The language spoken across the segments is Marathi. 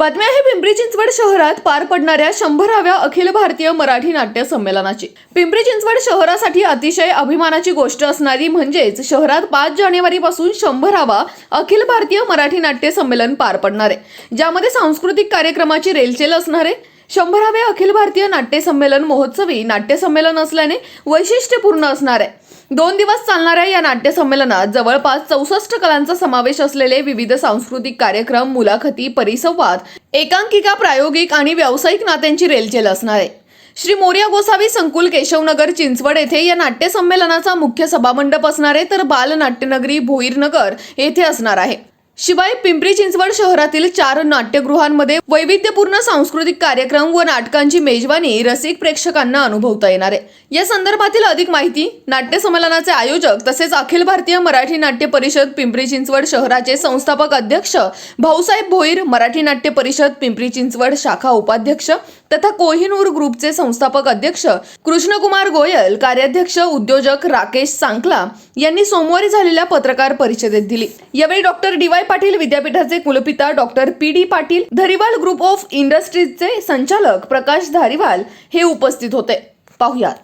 बातमी आहे पिंपरी चिंचवड शहरात पार पडणाऱ्या शंभराव्या अखिल भारतीय मराठी नाट्य संमेलनाची. पिंपरी चिंचवड शहरासाठी अतिशय अभिमानाची गोष्ट असणारी म्हणजेच शहरात पाच जानेवारी पासून शंभरावा अखिल भारतीय मराठी नाट्य संमेलन पार पडणार आहे. ज्यामध्ये सांस्कृतिक कार्यक्रमाची रेलचेल असणार आहे. शंभराव्या अखिल भारतीय नाट्य संमेलन महोत्सवी नाट्य संमेलन असल्याने वैशिष्ट्यपूर्ण असणार आहे. दोन दिवस चालणाऱ्या या नाट्यसंमेलनात जवळपास चौसष्ट कलांचा समावेश असलेले विविध सांस्कृतिक कार्यक्रम मुलाखती परिसंवाद एकांकिका प्रायोगिक आणि व्यावसायिक नात्यांची रेलचेल असणार आहे. श्री मोर्या गोसावी संकुल केशवनगर चिंचवड येथे या नाट्यसंमेलनाचा मुख्य सभामंडप असणार आहे तर बाल नाट्यनगरी भोईरनगर येथे असणार आहे. शिवाय पिंपरी चिंचवड शहरातील चार नाट्यगृहांमध्ये वैविध्यपूर्ण सांस्कृतिक कार्यक्रम व नाटकांची मेजवानी रसिक प्रेक्षकांना अनुभवता येणार आहे. या संदर्भातील अधिक माहिती नाट्य संमेलनाचे आयोजक तसेच अखिल भारतीय मराठी नाट्य परिषद पिंपरी चिंचवड शहराचे संस्थापक अध्यक्ष भाऊसाहेब भोईर मराठी नाट्य परिषद पिंपरी चिंचवड शाखा उपाध्यक्ष तथा कोहिनूर ग्रुपचे संस्थापक अध्यक्ष कृष्णकुमार गोयल कार्याध्यक्ष उद्योजक राकेश सांकला यांनी सोमवारी झालेल्या पत्रकार परिषदेत दिली. यावेळी डॉक्टर डी वाय पाटील विद्यापीठाचे कुलपिता doctor P D Patil Dhariwal group of इंडस्ट्रीजचे संचालक प्रकाश धारीवाल हे उपस्थित होते. पाहुयात.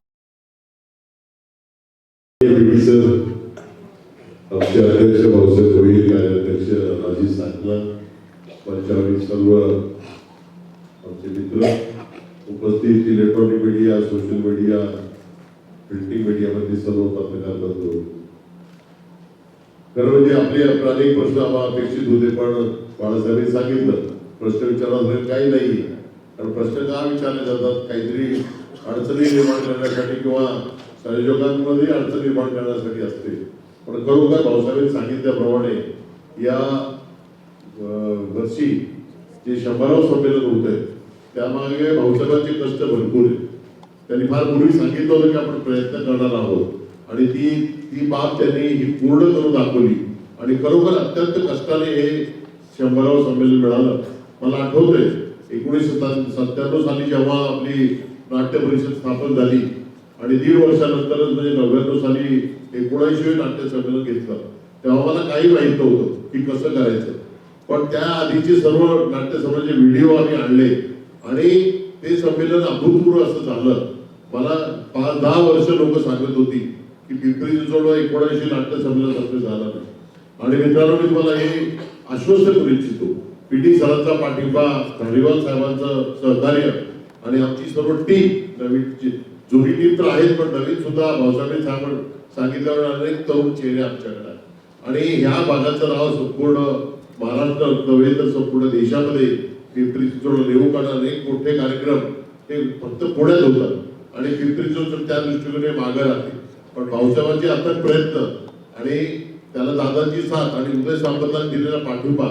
आमचे अध्यक्ष भाऊसाहेब कार्याध्यक्ष सांगला सर्व आमचे मित्र उपस्थित electronic media social media printing मीडियामध्ये सर्व पत्रकार बंधू. खरं म्हणजे आपले अनेक प्रश्न आम्हाला अपेक्षित होते पण बाळासाहेबांनी सांगितलं प्रश्न विचारण्यात काही नाही. कारण प्रश्न का विचारले जातात? काहीतरी अडचणी निर्माण करण्यासाठी किंवा संयोजकांमध्ये अडचण निर्माण करण्यासाठी असते. पण खरोखर भाऊसाहेबांनी सांगितल्याप्रमाणे या वर्षी जे शंभराव संमेलन होत आहे त्यामागे भाऊसाहेबांचे कष्ट भरपूर आहेत. त्यांनी फार पूर्वी सांगितलं होतं की आपण प्रयत्न करणार आहोत. आणि ती ती बाब त्यांनी ही पूर्ण करून दाखवली. आणि खरोखर अत्यंत कष्टाने हे शंभरावं संमेलन मिळालं. मला आठवतंय एकोणीसशे सत्त्याण्णव साली जेव्हा आपली नाट्य परिषद स्थापन झाली आणि दीड वर्षानंतरच म्हणजे नव्याण्णव साली एकोणऐंशी नाट्य संमेलन घेतलं तेव्हा मला काही माहीत नव्हतं की कसं करायचं. पण त्या आधीचे सर्व नाट्य संमेलनाचे व्हिडिओ आम्ही आणले. आणि ते संमेलन अभूतपूर्व असं झालं मला पाच दहा वर्ष लोक सांगत होती की पिंपरी चिंचवड एकोणऐंशी नाट्य संमेलन असं झालं नाही. आणि मित्रांनो मी तुम्हाला हे आश्वस्त करू इच्छितो. पी टी सरांचा पाठिंबा धारीवाल साहेबांचं सहकार्य आणि आमची सर्व टीम नवीन जुनी टीम तर आहेत पण नवीन सुद्धा भाऊसाहेब साहेब सांगितल्यावर अनेक तरुण चेहरे आमच्याकडे आणि ह्या भागाचं नाव संपूर्ण महाराष्ट्र नव्हे तर संपूर्ण देशामध्ये पिंपरी चिंचवड नेऊ अनेक मोठे कार्यक्रम हे फक्त पुण्यात होतात आणि पिंपरी चिंचवड त्या दृष्टीने मागे राहते. पण भाऊसाहेबांचे अथक प्रयत्न आणि त्याला दादांची साथ आणि उदय सामंतांनी दिलेला पाठिंबा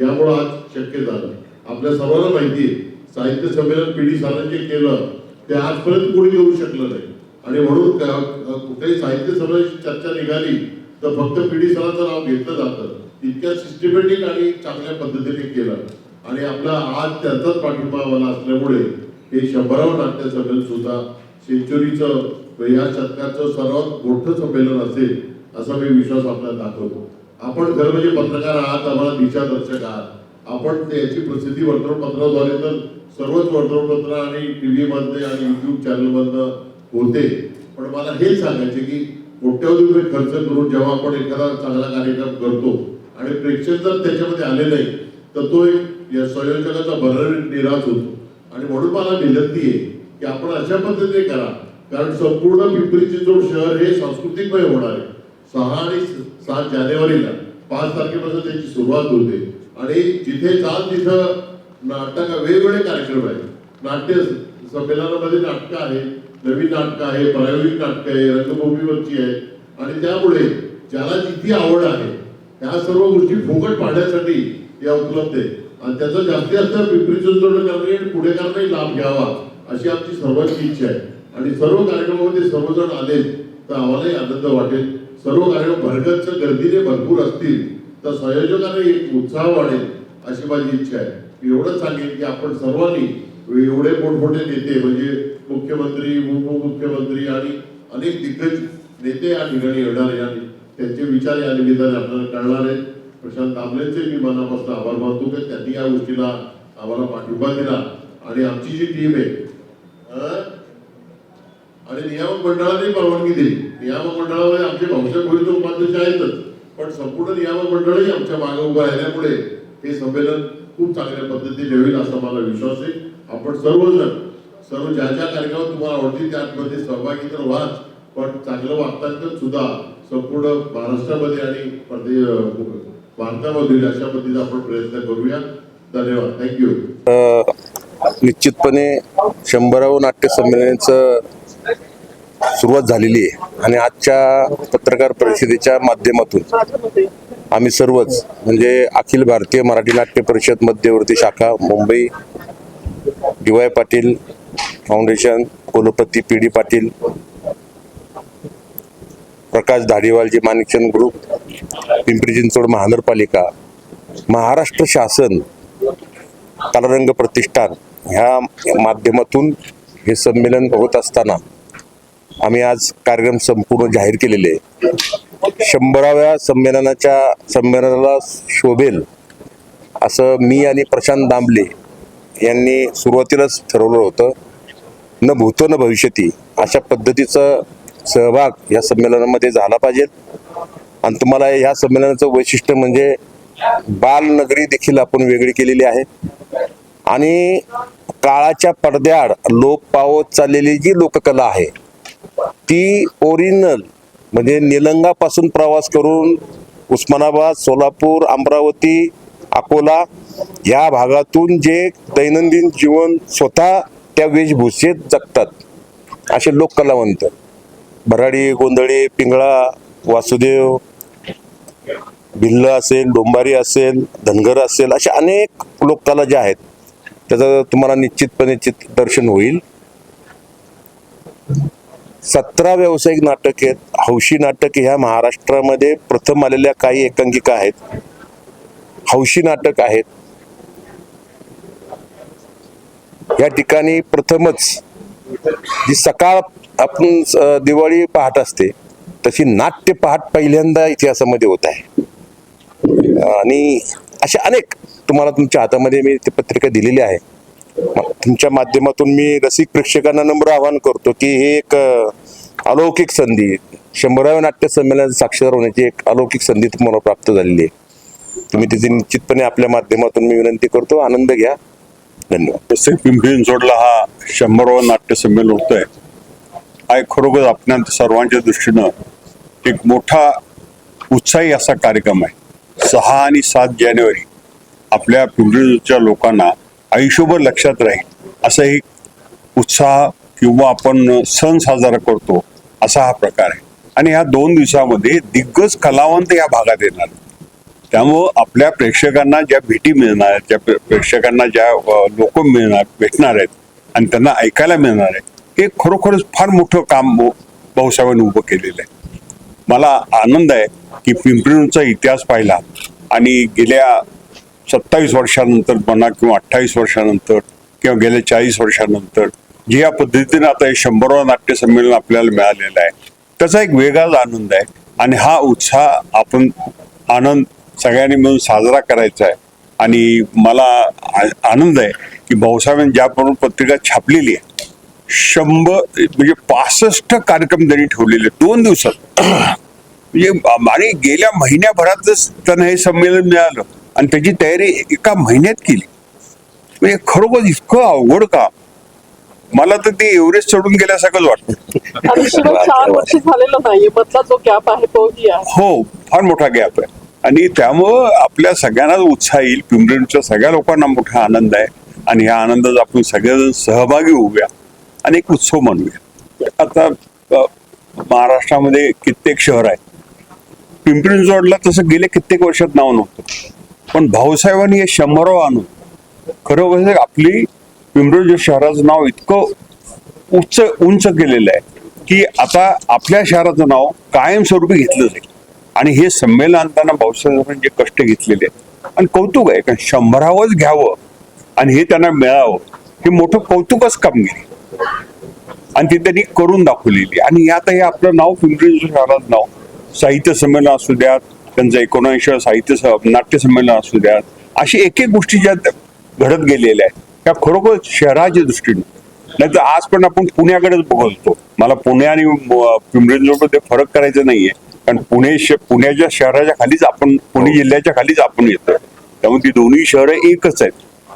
यामुळे आज शक्य झालं. आपल्या सर्वांना माहिती आहे साहित्य संमेलन पिढी सालांचे केलं ते आजपर्यंत कोणी घेऊ शकलं नाही. आणि म्हणून कुठेही साहित्य संमेलनाची चर्चा निघाली तर फक्त पिढी सरांचं नाव घेतलं जातं. इतक्या सिस्टमॅटिक आणि चांगल्या पद्धतीने केलं. आणि आपला आज त्यांचाच पाठिंबावाला असल्यामुळे हे शंभराव नाट्य संमेलन सुद्धा सेंचुरीचं या शतकाचं सर्वात मोठं संमेलन असेल असा मी विश्वास आपल्याला दाखवतो. आपण खरं म्हणजे पत्रकार आहात आम्हाला दिशादर्शक आहात. आपण त्याची प्रसिद्धी वर्तमानपत्राद्वारे तर सर्वच वर्तमानपत्र आणि टी व्हीमधनं आणि युट्यूब चॅनलमधनं होते. पण मला हे सांगायचे की कोट्यावधी रुपये खर्च करून जेव्हा आपण एखादा चांगला कार्यक्रम करतो आणि प्रेक्षक जर त्याच्यामध्ये आले नाही तर तो एक या संयोजकाचा भरण निराश होतो. आणि म्हणून मला विनंती आहे की आपण अशा पद्धतीने करा. कारण संपूर्ण पिंपरी चिंचवड शहर हे सांस्कृतिकमय होणार आहे. सहा आणि सात जानेवारीला पाच तारखेपासून त्याची सुरुवात होते. आणि जिथे जाल तिथं नाटक वेगवेगळे कार्यक्रम आहेत. नाट्य संमेलनामध्ये नाटकं आहे नवीन नाटकं आहे प्रायोगिक नाटकं आहे रंगभूमीवरची आहे. आणि त्यामुळे ज्याला जिथे आवड आहे ह्या सर्व गोष्टी फुकट पाहण्यासाठी या उपलब्ध आहे आणि त्याचा जास्तीत जास्त पिंपरी चिंचवडकरांनी आणि पुणेकरांनाही लाभ घ्यावा अशी आमची सर्वांची इच्छा आहे. आणि सर्व कार्यक्रमामध्ये सर्वजण आले तर आम्हालाही आनंद वाटेल. सर्व कार्यक्रम भरगच्च गर्दीने भरपूर असतील तर संयोजकांना एक उत्साह वाढेल अशी माझी इच्छा आहे. मी एवढंच सांगेन की आपण सर्वांनी एवढे मोठमोठे नेते म्हणजे मुख्यमंत्री उपमुख्यमंत्री आणि अनेक दिग्गज नेते या ठिकाणी येणार आहे आणि त्यांचे विचार या निमित्ताने आपल्याला कळणार आहेत. प्रशांत दामलेंचे मी मनापासून आभार मानतो की त्यांनी या गोष्टीला आम्हाला पाठिंबा दिला. आणि आमची जी टीम आहे आणि नियामक मंडळाने परवानगी दिली. नियामक मंडळामध्ये आमचे भाऊसाहेब भोईर उपाध्यक्ष आहेतच पण संपूर्ण नियामक मंडळही आमच्या मागे उभं राहिल्यामुळे हे संमेलन खूप चांगल्या पद्धतीने होईल असा मला विश्वास आहे. आपण सर्वजण सर्व ज्या ज्या कार्यक्रमात तुम्हाला आवडतील त्यामध्ये सहभागी तर व्हाच पण चांगलं वागतात सुद्धा संपूर्ण महाराष्ट्रामध्ये आणि बांधकाम होतील अशा पद्धतीचा आपण प्रयत्न करूया. धन्यवाद. थँक्यू निश्चितपणे शंभरावं नाट्य संमेलनाचं सुरुवात झालेली आहे. आणि आजच्या पत्रकार परिषदेच्या माध्यमातून आम्ही सर्वच म्हणजे अखिल भारतीय मराठी नाट्य परिषद मध्यवर्ती शाखा Mumbai D Y Patil foundation कुलपती P D Patil Prakash Dhadiwalji Manikchand group Pimpri Chinchwad महानगरपालिका महाराष्ट्र शासन कलारंग प्रतिष्ठान ह्या माध्यमातून हे संमेलन होत असताना आम्ही आज कार्यक्रम संपूर्ण जाहीर केलेले आहे. शंभराव्या संमेलनाच्या संमेलनाला शोभेल असं मी आणि प्रशांत दामले यांनी सुरुवातीलाच ठरवलं होतं. न भूतो न भविष्यती अशा पद्धतीचं सहभाग या संमेलनामध्ये झाला पाहिजे. आणि तुम्हाला ह्या संमेलनाचं वैशिष्ट्य म्हणजे बालनगरी देखील आपण वेगळी केलेली आहे. आणि काळाच्या पडद्याआड लोप पावत चाललेली जी लोककला आहे ती ओरिजिनल म्हणजे निलंगापासून प्रवास करून उस्मानाबाद सोलापूर अमरावती अकोला या भागातून जे दैनंदिन जीवन स्वतः त्या वेशभूषेत जगतात असे लोक कलावंत भराडी गोंधळी पिंगळा वासुदेव भिल्ल असेल डोंबारी असेल धनगर असेल अशा अनेक लोककला ज्या आहेत त्याचं तुम्हाला निश्चितपणे चित दर्शन होईल. सतरा व्यावसायिक नाटक आहेत. हौशी नाटक ह्या महाराष्ट्रामध्ये प्रथम आलेल्या काही एकांकिका आहेत. हौशी नाटक आहेत. या ठिकाणी प्रथमच जी सकाळ आपण दिवाळी पहाट असते तशी नाट्य पहाट पहिल्यांदा इतिहासामध्ये होत आहे. आणि अशा अनेक तुम्हाला तुमच्या हातामध्ये मी ते पत्रिका दिलेली आहे. तुमच्या माध्यमातून मी रसिक प्रेक्षकांना नम्र आवाहन करतो की हे एक अलौकिक संधी शंभराव्या नाट्य संमेलन साक्षीदार होण्याची एक अलौकिक संधी तुम्हाला प्राप्त झालेली आहे. तुम्ही त्याची निश्चितपणे आपल्या माध्यमातून मी विनंती करतो. आनंद घ्या. धन्यवाद. जसे पिंपरी चिंचवडला हा शंभरावा नाट्य संमेलन आहे हा एक खरोखर आपल्या सर्वांच्या दृष्टीनं एक मोठा उत्साही असा कार्यक्रम आहे. सहा आणि सात जानेवारी आपल्या पिंपरीच्या लोकांना आयुष्यभर लक्षात राहील. असा एक उत्साह किंवा आपण सण साजरा करतो असा हा प्रकार आहे. आणि ह्या दोन दिवसामध्ये दिग्गज कलावंत या भागात येणार. त्यामुळं आपल्या प्रेक्षकांना ज्या भेटी मिळणार आहेत ज्या प्रेक्षकांना ज्या लोक मिळणार भेटणार आहेत आणि त्यांना ऐकायला मिळणार आहे हे खरोखरच फार मोठं काम भाऊसाहेबांनी उभं केलेलं आहे. मला आनंद आहे की पिंपरीचा इतिहास पाहिला. आणि गेल्या सत्तावीस वर्षानंतर म्हणा किंवा अठ्ठावीस वर्षानंतर किंवा गेल्या चाळीस वर्षानंतर जे या पद्धतीने आता हे शंभरवा नाट्य संमेलन आपल्याला मिळालेलं आहे त्याचा एक वेगळाच आनंद आहे. आणि हा उत्साह आपण आनंद सगळ्यांनी मिळून साजरा करायचा आहे. आणि मला आनंद आहे की भाऊसाहेबांनी ज्याप्रमाणे पत्रिका छापलेली आहे शंभर म्हणजे पासष्ट कार्यक्रम त्यांनी ठेवलेले दोन दिवसात. म्हणजे आणि गेल्या महिन्याभरातच त्यांना हे संमेलन मिळालं आणि त्याची तयारी एका महिन्यात केली. म्हणजे खरोखर इतकं अवघड का मला तर ते एव्हरेस्ट चढून गेल्यासारखंच वाटतं. हो फार मोठा गॅप आहे. आणि त्यामुळं आपल्या सगळ्यांनाच उत्साह येईल पिंपरीच्या सगळ्या लोकांना मोठा आनंद आहे. आणि या आनंदात आपण सगळेजण सहभागी होऊया. आणि एक उत्सव मानूया. आता महाराष्ट्रामध्ये कित्येक शहर आहेत. पिंपरी जोडला तसं गेले कित्येक वर्षात नाव नव्हतं. पण भाऊसाहेबांनी हे शंभरावं आणून खरोखर म्हणजे आपली पिंपरी शहराचं नाव इतकं उच्च उंच केलेलं आहे की आता आपल्या शहराचं नाव कायमस्वरूपी घेतलं जाईल आणि हे संमेलन आणताना भाऊसाहेबांनी जे कष्ट घेतलेले आहेत. आणि कौतुक आहे कारण शंभरावंच घ्यावं आणि हे त्यांना मिळावं हे मोठं कौतुकच कामगिरी आणि ती त्यांनी करून दाखवलेली. आणि यात हे आपलं नाव पिंपरी शहरात नाव. साहित्य संमेलन असू द्यात त्यांचं एकोणऐंशी साहित्य नाट्य संमेलन असू द्यात. अशी एक एक गोष्टी ज्या घडत गेलेल्या आहेत त्या खरोखर शहराच्या दृष्टीने. नाही तर आज पण आपण पुण्याकडेच बघतो. मला पुणे आणि म- पिंपरी चिंचवडमध्ये फरक करायचा नाहीये. कारण पुणे श- पुण्याच्या शहराच्या खालीच आपण पुणे जिल्ह्याच्या खालीच आपण येतो. त्यामुळे ती दोन्ही शहरं एकच आहेत.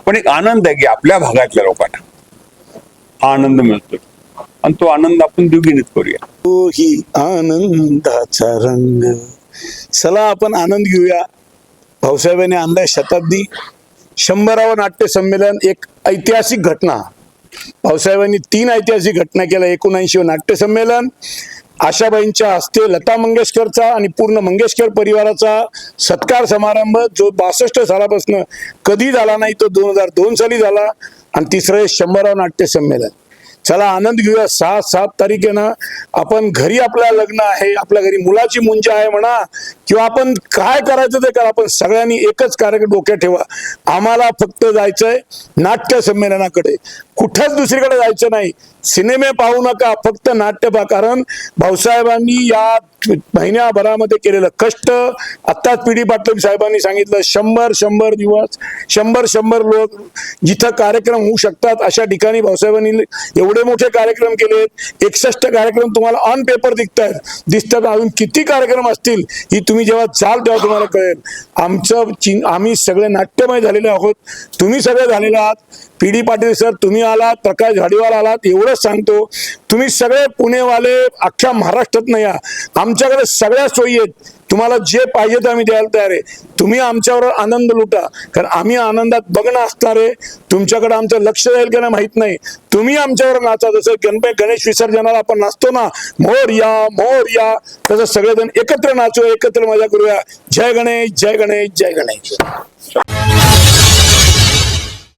पण एक आनंद आहे की आपल्या भागातल्या लोकांना. आनंद मिळतो. आणि तो आनंद आपण द्विगुणित करूया. तो ही आनंदाचा रंग. चला आपण आनंद घेऊया. भाऊसाहेबांनी आणलाय शताब्दी. शंभरावं नाट्य संमेलन एक ऐतिहासिक घटना. भाऊसाहेबांनी तीन ऐतिहासिक घटना केल्या. एकोणऐंशी नाट्य संमेलन आशाबाईंच्या हस्ते लता मंगेशकरचा आणि पूर्ण मंगेशकर परिवाराचा सत्कार समारंभ जो बासष्ट सालापासून कधी झाला नाही तो दोन हजार दोन साली झाला. आणि तिसरं आहे शंभराव नाट्य संमेलन. चला आनंद घेऊया. सहा सात तारखेनं आपण घरी आपल्या लग्न आहे आपल्या घरी मुलाची मुंज आहे म्हणा किंवा आपण काय करायचं ते करा. आपण सगळ्यांनी एकच कार्यक्रम डोक्यात ठेवा. आम्हाला फक्त जायचंय नाट्य संमेलनाकडे. कुठंच दुसरीकडे जायचं नाही. सिनेमे पाहू नका फक्त नाट्य पहा. कारण भाऊसाहेबांनी या महिन्याभरामध्ये केलेलं कष्ट आत्ताच पी डी पाटील साहेबांनी सांगितलं शंभर शंभर दिवस शंभर शंभर लोक जिथं कार्यक्रम होऊ शकतात अशा ठिकाणी भाऊसाहेबांनी एवढे मोठे कार्यक्रम केलेत. एकसष्ट कार्यक्रम तुम्हाला ऑन पेपर दिसत आहेत दिसतात अजून किती कार्यक्रम असतील ही तुम्ही जेव्हा चाल तेव्हा तुम्हाला कळेल. आमचं चिं आम्ही सगळे नाट्यमय झालेले आहोत. तुम्ही सगळे झालेले आहात. पी डी पाटील सर तुम्ही आलात प्रकाश झाडीवाल आलात एवढंच सांगतो. तुम्ही सगळे पुणेवाले अख्ख्या महाराष्ट्रात नाही या. आमच्याकडे सगळ्या सोयी आहेत. तुम्हाला जे पाहिजे ते आम्ही द्यायला तयार आहे. तुम्ही आमच्यावर आनंद लुटा. कारण आम्ही आनंदात बघणं असणार आहे. तुमच्याकडे आमचं लक्ष जाईल की नाही माहीत नाही. तुम्ही आमच्यावर नाचा. जसं गणपती गणेश विसर्जनाला आपण नाचतो ना मोर या मोर या तसं सगळेजण एकत्र नाचू एकत्र मजा करूया. जय गणेश जय गणेश जय गणेश.